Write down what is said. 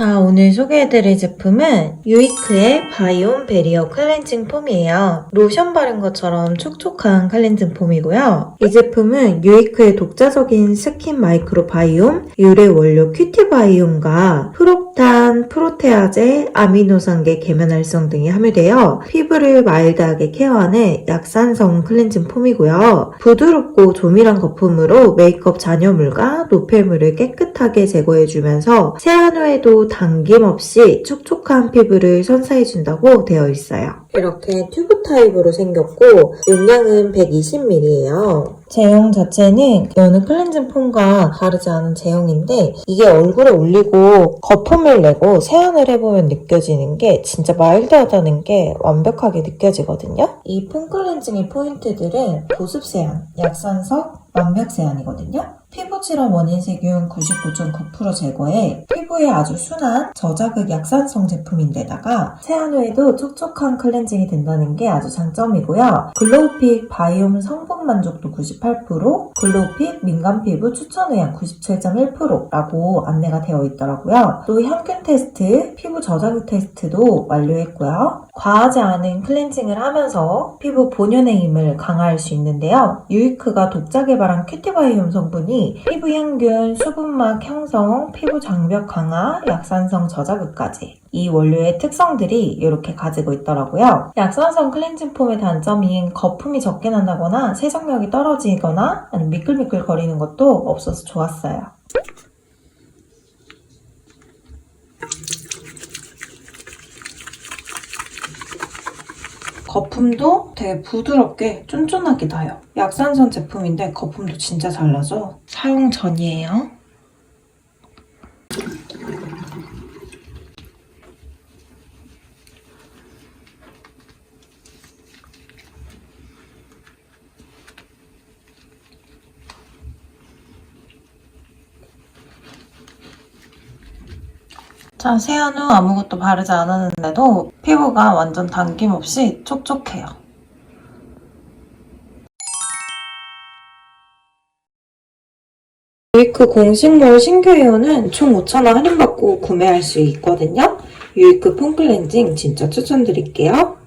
자, 오늘 소개해드릴 제품은 유이크의 바이옴 베리어 클렌징 폼이에요. 로션 바른 것처럼 촉촉한 클렌징 폼이고요. 이 제품은 유이크의 독자적인 스킨 마이크로 바이옴, 유래 원료 큐티 바이옴과 프록탄, 프로테아제, 아미노산계 계면활성 등이 함유되어 피부를 마일드하게 케어하는 약산성 클렌징 폼이고요. 부드럽고 조밀한 거품으로 메이크업 잔여물과 노폐물을 깨끗하게 제거해주면서 세안 후에도 당김없이 촉촉한 피부를 선사해준다고 되어 있어요. 이렇게 튜브 타입으로 생겼고 용량은 120ml예요. 제형 자체는 여느 클렌징 폼과 다르지 않은 제형인데 이게 얼굴에 올리고 거품을 내고 세안을 해보면 느껴지는 게 진짜 마일드하다는 게 완벽하게 느껴지거든요. 이 폼 클렌징의 포인트들은 보습 세안, 약산석, 완벽 세안이거든요. 피부 질환 원인 세균 99.9% 제거해 피부에 아주 순한 저자극 약산성 제품인데다가 세안 후에도 촉촉한 클렌징이 된다는 게 아주 장점이고요. 글로우픽 바이옴 성분 만족도 98%, 글로우픽 민감 피부 추천 의향 97.1%라고 안내가 되어 있더라고요. 또 향균 테스트, 피부 저자극 테스트도 완료했고요. 과하지 않은 클렌징을 하면서 피부 본연의 힘을 강화할 수 있는데요. 유이크가 독자 개발한 큐티바이옴 성분이 피부 향균, 수분막 형성, 피부 장벽 강화, 약산성 저자극까지 이 원료의 특성들이 이렇게 가지고 있더라고요. 약산성 클렌징 폼의 단점인 거품이 적게 난다거나 세정력이 떨어지거나 아니면 미끌미끌 거리는 것도 없어서 좋았어요. 거품도 되게 부드럽게 쫀쫀하게 나요. 약산성 제품인데 거품도 진짜 잘 나죠? 사용 전이에요. 자, 세안 후 아무것도 바르지 않았는데도 피부가 완전 당김 없이 촉촉해요. 유이크 공식몰 신규 회원은 총 5,000원 할인받고 구매할 수 있거든요. 유이크 폼 클렌징 진짜 추천드릴게요.